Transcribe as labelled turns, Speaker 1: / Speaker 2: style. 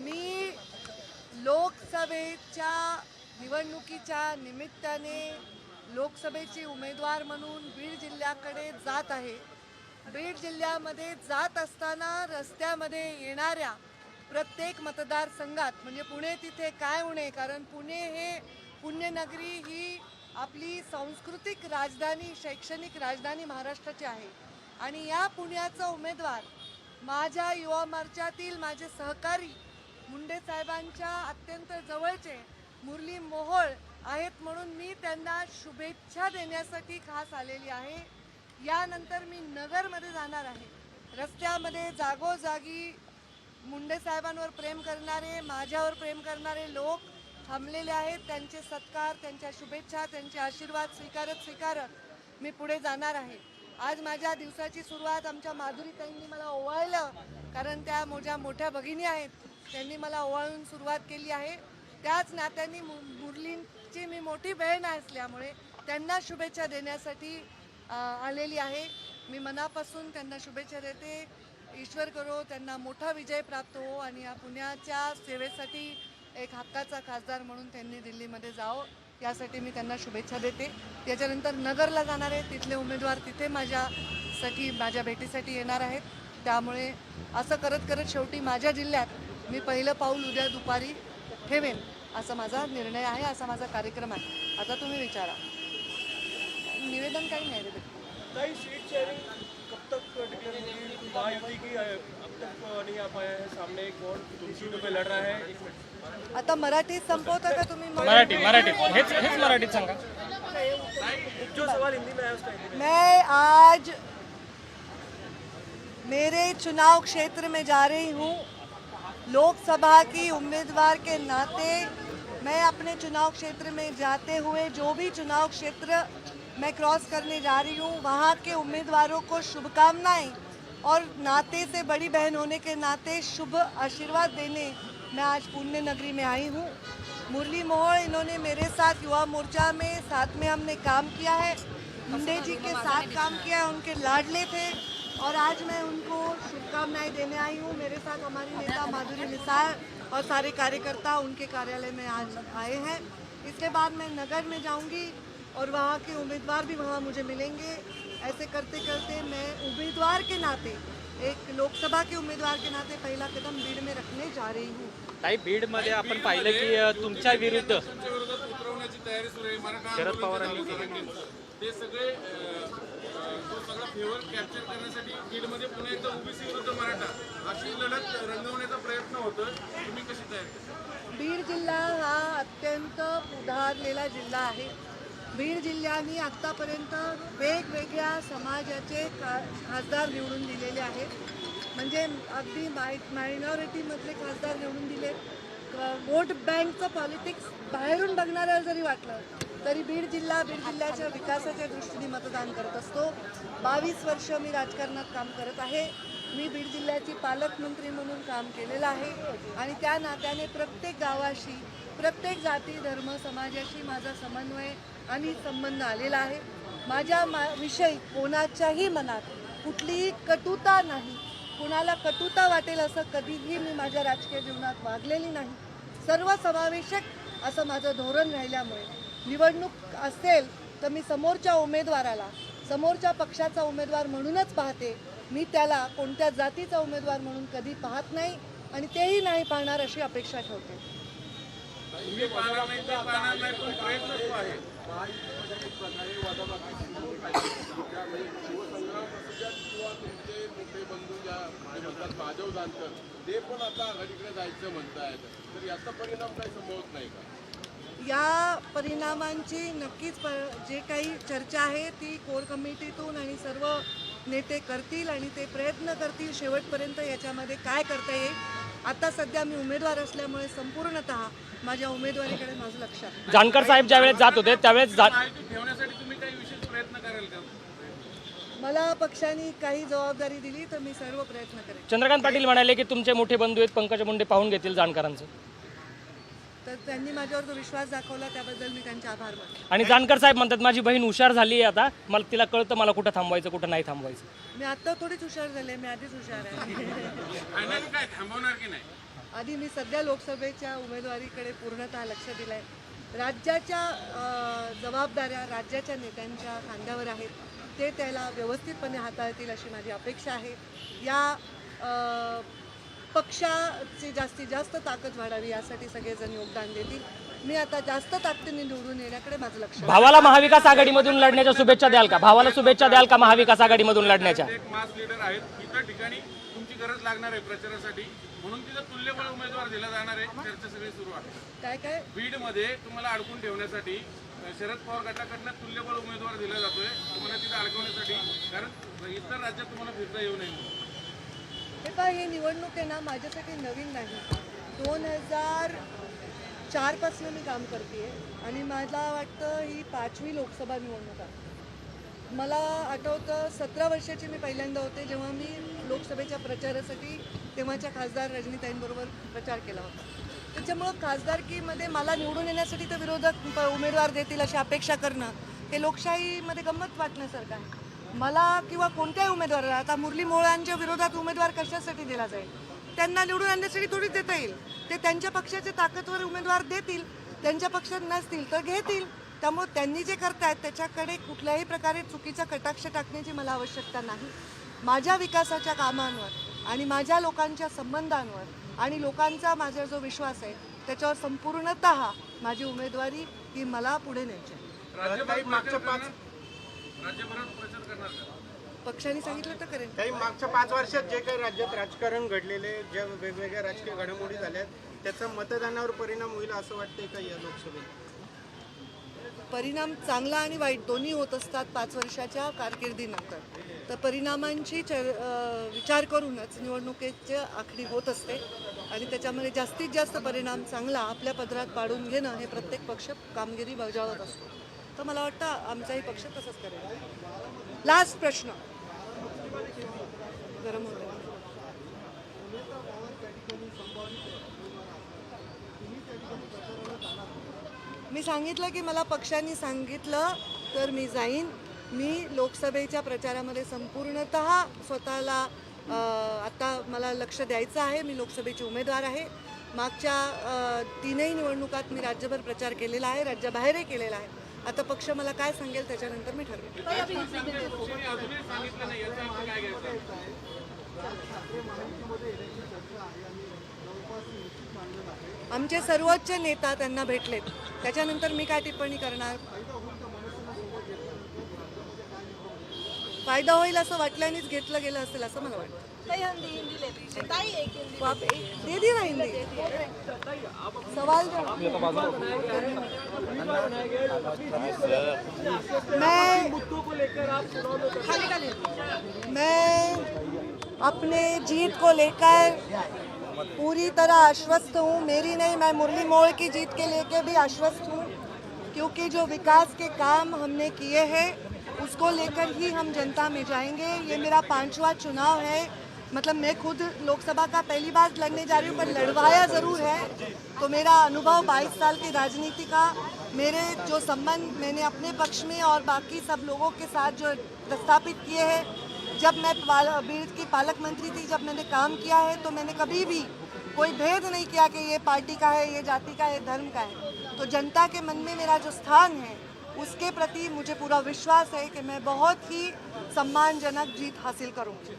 Speaker 1: मी लोकसभेच्या निवडणुकीच्या निमित्ताने लोकसभेचे उमेदवार म्हणून बीड जिल्ह्याकडे जात आहे. बीड जिल्ह्यामध्ये जात असताना रस्त्यामध्ये येणाऱ्या प्रत्येक मतदारसंघात म्हणजे पुणे तिथे काय होणे कारण पुणे हे पुण्यनगरी ही आपली सांस्कृतिक राजधानी शैक्षणिक राजधानी महाराष्ट्राची आहे. आणि या पुण्याचा उमेदवार माझ्या युवा मोर्चातील माझे सहकारी मुंडे साहेबांच्या अत्यंत जवळचे मुरली मोहोळ आहेत म्हणून मी त्यांना शुभेच्छा देण्यासाठी खास आलेली आहे. यानंतर मी नगरमध्ये जाणार आहे. रस्त्यामध्ये जागोजागी मुंडे साहेबांवर प्रेम करणारे माझ्यावर प्रेम करणारे लोक थांबलेले आहेत. त्यांचे सत्कार त्यांच्या शुभेच्छा त्यांचे आशीर्वाद स्वीकारत स्वीकारत मी पुढे जाणार आहे. आज माझ्या दिवसाची सुरुवात आमच्या माधुरीताईंनी मला ओवाळलं कारण त्या मोज्या मोठ्या भगिनी आहेत. त्यांनी मला ओवाळून सुरुवात केली आहे. त्याच नात्यांनी मु मुरलींची मी मोठी बहीण असल्यामुळे त्यांना शुभेच्छा देण्यासाठी आलेली आहे. मी मनापासून त्यांना शुभेच्छा देते. ईश्वर करो त्यांना मोठा विजय प्राप्त हो आणि या पुण्याच्या सेवेसाठी एक हक्काचा खासदार म्हणून त्यांनी दिल्लीमध्ये जावं. यासाठी मी त्यांना शुभेच्छा देते. त्याच्यानंतर नगरला जाणार आहे. तिथले उमेदवार तिथे माझ्यासाठी माझ्या भेटीसाठी येणार आहेत. त्यामुळे असं करत करत शेवटी माझ्या जिल्ह्यात मी पहिलं पाऊल उद्या दुपारी ठेवेन असा माझा निर्णय आहे असा माझा कार्यक्रम आहे. आता तुम्ही विचारा. निवेदन काही नाही रे
Speaker 2: नहीं सीट शेयरिंग कब तक डिक्लेयर होगी? महायुति की अ, अब तक अ, नहीं आ पाया है सामने कौन किन सीटों पे लड़ रहा है। एक मिनट
Speaker 1: आता मराठीत संपवता का तुम्ही
Speaker 3: मराठी? मराठीत हेच हेच मराठीत सांगा.
Speaker 2: जो सवाल हिंदी में उसका हिंदी में।
Speaker 1: मैं आज मेरे चुनाव क्षेत्र में जा रही हूँ लोकसभा की उम्मीदवार के नाते मैं अपने चुनाव क्षेत्र में जाते हुए जो भी चुनाव क्षेत्र मैं क्रॉस करने जा रही हूँ, वहाँ के उम्मीदवारों को शुभकामनाएँ और नाते से बड़ी बहन होने के नाते शुभ आशीर्वाद देने मैं आज पुण्य नगरी में आई हूँ। मुरली मोहड़ इन्होंने मेरे साथ युवा मोर्चा में, साथ में हमने काम किया है। मुंडे जी के साथ काम किया है, उनके लाडले थे। और आज मैं उनको शुभकामनाएँ देने आई हूँ। मेरे साथ हमारी नेता माधुरी निसार और सारे कार्यकर्ता उनके कार्यालय में आज आए हैं। इसके बाद मैं नगर में जाऊँगी और वहाँ के उम्मीदवार भी वहाँ मुझे मिलेंगे। ऐसे करते करते मैं उम्मीदवार के नाते, एक लोकसभा के उम्मीदवार के नाते पहला कदम बीड़ में रखने जा रही हूँ।
Speaker 3: ताई बीडमध्ये आपण पाहिलं की तुमच्या विरुद्ध
Speaker 4: तयारी सुरू आहे. मराठा
Speaker 3: शरद पवारांनी.
Speaker 4: ते सगळे तो सगळा फेवर कॅप्चर करण्यासाठी बीडमध्ये पुन्हा एकदा ओबीसी विरुद्ध मराठा. अशी लढत रंगवण्याचा प्रयत्न होतोय. तुम्ही कशी तयारी?
Speaker 1: बीड जिल्हा हा अत्यंत उधारलेला जिल्हा आहे. बीड जिल्ह्याने आत्तापर्यंत वेगवेगळ्या समाजाचे का खासदार निवडून दिलेले आहेत. म्हणजे अगदी माय मायनॉरिटीमधले खासदार निवडून दिले वोट बँकचं पॉलिटिक्स बाहेरून बघणाऱ्याला जरी वाटलं तरी बीड जिल्हा बीड जिल्ह्याच्या विकासाच्या दृष्टीने मतदान करत असतो. बावीस वर्ष मी राजकारणात काम करत आहे. मी बीड जिल्ह्याची पालकमंत्री म्हणून काम केलेलं आहे. आणि त्या नात्याने प्रत्येक गावाशी प्रत्येक जाती धर्म समाजाशी माझा समन्वय आणि संबंध आलेला आहे. माझ्या मा विषयी कोणाच्याही मनात कुठलीही कटुता नाही. कुणाला कटुता वाटेल असं कधीही मी माझ्या राजकीय जीवनात वागलेली नाही. सर्वसमावेशक असं माझं धोरण राहिल्यामुळे निवडणूक असेल तर मी समोरच्या उमेदवाराला समोरच्या पक्षाचा उमेदवार म्हणूनच पाहते. मी त्याला कोणत्या जातीचा उमेदवार म्हणून कधी पाहत नाही आणि तेही नाही पाहणार अशी अपेक्षा ठेवते.
Speaker 5: म्हणतात माधव जानकर ते पण आता आघाडीकडे जायचं म्हणतायत. तर याचा परिणाम काही संभवत नाही का?
Speaker 1: या परिणामांची नक्कीच प जे काही चर्चा आहे ती कोर कमिटीतून आणि सर्व नेते करतील आणि ते प्रयत्न करतील शेवटपर्यंत याच्यामध्ये काय करता येईल. आता सध्या मी उमेदवार असल्यामुळे संपूर्णतः माझ्या उमेदवारीकडे माझं लक्ष आहे.
Speaker 3: जानकर साहेब ज्यावेळेस जात होते त्यावेळेस जा-
Speaker 4: ठेवण्यासाठी तुम्ही काही विशेष प्रयत्न कराल का?
Speaker 1: मला पक्षाने काही जबाबदारी दिली तर मी सर्व प्रयत्न करेन.
Speaker 3: चंद्रकांत पाटील म्हणाले की तुमचे मोठे बंधू आहेत पंकजा मुंडे पाहून घेतील जानकरांचं
Speaker 1: तर त्यांनी माझ्यावर जो विश्वास दाखवला त्याबद्दल मी त्यांचे आभार मानते.
Speaker 3: आणि जानकर साहेब म्हणतात माझी बहीण हुशार झाली आहे आता मला तिला कळतं मला कुठं थांबवायचं कुठं नाही थांबवायचं.
Speaker 1: मी आत्ता थोडीच हुशार झाले मी आधीच हुशार आहे.
Speaker 4: फायनल काय थांबवणार की नाही?
Speaker 1: आधी मी सध्या लोकसभेच्या उमेदवारीकडे पूर्णतः लक्ष दिलं आहे राज्याच्या अ, जबाबदाऱ्या राज्याच्या नेत्यांच्या खांद्यावर आहेत. ते त्याला व्यवस्थितपणे हाताळतील अशी माझी अपेक्षा आहे. या पक्षाची जास्तीत जास्त ताकद वाढावी यासाठी सगळेजण योगदान देतील. मी आता जास्त ताकदीने निवडून येण्याकडे माझं लक्ष.
Speaker 3: भावाला महाविकास आघाडीमधून लढण्याच्या शुभेच्छा द्याल का? भावाला शुभेच्छा द्याल का महाविकास आघाडीमधून लढण्याच्या?
Speaker 4: एक मास लीडर आहेत. इतर ठिकाणी तुमची गरज लागणार आहे प्रचारासाठी. म्हणून तिथं तुल्यबळ उमेदवार दिला जाणार आहे. चर्चा सगळी सुरू आहे.
Speaker 1: काय काय?
Speaker 4: बीडमध्ये तुम्हाला अडकून ठेवण्यासाठी शरद पवार गटाकडनं तुल्यबळ उमेदवार दिला जातोय. तुम्हाला तिथे अडकवण्यासाठी. कारण इतर राज्यात तुम्हाला फिरता येऊ नये
Speaker 1: हे पहा ही निवडणूक आहे ना माझ्यासाठी नवीन नाही. दोन हजार चारपासनं मी काम करते आणि मला वाटतं ही पाचवी लोकसभा निवडणूक आहे. मला आठवतं सतरा वर्षाची मी पहिल्यांदा होते जेव्हा मी लोकसभेच्या प्रचारासाठी तेव्हाच्या खासदार रजनीताईंबरोबर प्रचार केला होता. त्याच्यामुळं खासदारकीमध्ये मला निवडून येण्यासाठी तर विरोधक उमेदवार देतील अशी अपेक्षा करणं हे लोकशाहीमध्ये गंमत वाटण्यासारखं आहे. मला किंवा कोणत्याही उमेदवाराला आता मुरली मोहळांच्या विरोधात उमेदवार कशासाठी दिला जाईल? त्यांना निवडून आणण्यासाठी थोडीच देता येईल? ते त्यांच्या पक्षाचे ताकदवर उमेदवार देतील त्यांच्या पक्षात नसतील तर घेतील. त्यामुळे त्यांनी जे करतायत त्याच्याकडे कुठल्याही प्रकारे चुकीचा कटाक्ष टाकण्याची मला आवश्यकता नाही. माझ्या विकासाच्या कामांवर आणि माझ्या लोकांच्या संबंधांवर आणि लोकांचा माझा जो विश्वास आहे त्याच्यावर संपूर्णत माझी उमेदवारी ही मला पुढे न्यायची पक्षाने सांगितलं तर करेन.
Speaker 6: काही मागच्या पाच वर्षात जे काही राज्यात राजकारण घडलेले ज्या वेगवेगळ्या राजकीय घडामोडी झाल्यात त्याचा मतदानावर परिणाम होईल असं वाटतंय का या लोकसभेत?
Speaker 1: परिणाम चांगला आणि वाईट दोन्ही होत असतात पाच वर्षाच्या कारकिर्दीनंतर. तर परिणामांची चर विचार करूनच निवडणुकीची आखणी होत असते आणि त्याच्यामध्ये जास्तीत जास्त परिणाम चांगला आपल्या पदरात पाडून घेणं हे प्रत्येक पक्ष कामगिरी बजावत असतो. तर मला वाटतं आमचाही पक्ष तसंच करेल. लास्ट प्रश्न. गरम होतं मी सांगितलं की मला पक्षांनी सांगितलं तर मी जाईन. मी लोकसभेच्या प्रचारामध्ये संपूर्णत स्वतःला आता मला लक्ष द्यायचं आहे. मी लोकसभेची उमेदवार आहे. मागच्या तीनही निवडणुकात मी राज्यभर प्रचार केलेला आहे राज्याबाहेरही केलेला आहे. आता पक्ष मला काय सांगेल त्याच्यानंतर मी
Speaker 4: घ्यायचा?
Speaker 1: आमचे सर्वोच्च नेता त्यांना भेटलेत. त्याच्यानंतर मी काय टिप्पणी करणार? फ़ायदा होईल असं वाटल्यानेच घेतलं गेलं असेल असं मला वाटतं. बाप रे, दे दी ना हिंदी. सवाल दो. मैं मैं अपने जीत को लेकर पूरी तरह आश्वस्त हूँ। मेरी नहीं मैं मुरली मोड़ की जीत के लेके भी आश्वस्त हूँ क्योंकि जो विकास के काम हमने किए हैं उसको लेकर ही हम जनता में जाएँगे। ये मेरा पांचवा चुनाव है। मतलब मैं खुद लोकसभा का पहली बार लड़ने जा रही हूँ, पर लड़वाया ज़रूर है। तो मेरा अनुभव 22 साल की राजनीति का, मेरे जो संबंध मैंने अपने पक्ष में और बाकी सब लोगों के साथ जो प्रस्थापित किए हैं। जब मैं बीड़ की पालक मंत्री थी, जब मैंने काम किया है तो मैंने कभी भी कोई भेद नहीं किया कि ये पार्टी का है, ये जाति का है, धर्म का है। तो जनता के मन में मेरा जो स्थान है उसके प्रति मुझे पूरा विश्वास है कि मैं बहुत ही सम्मानजनक जीत हासिल करूँगी।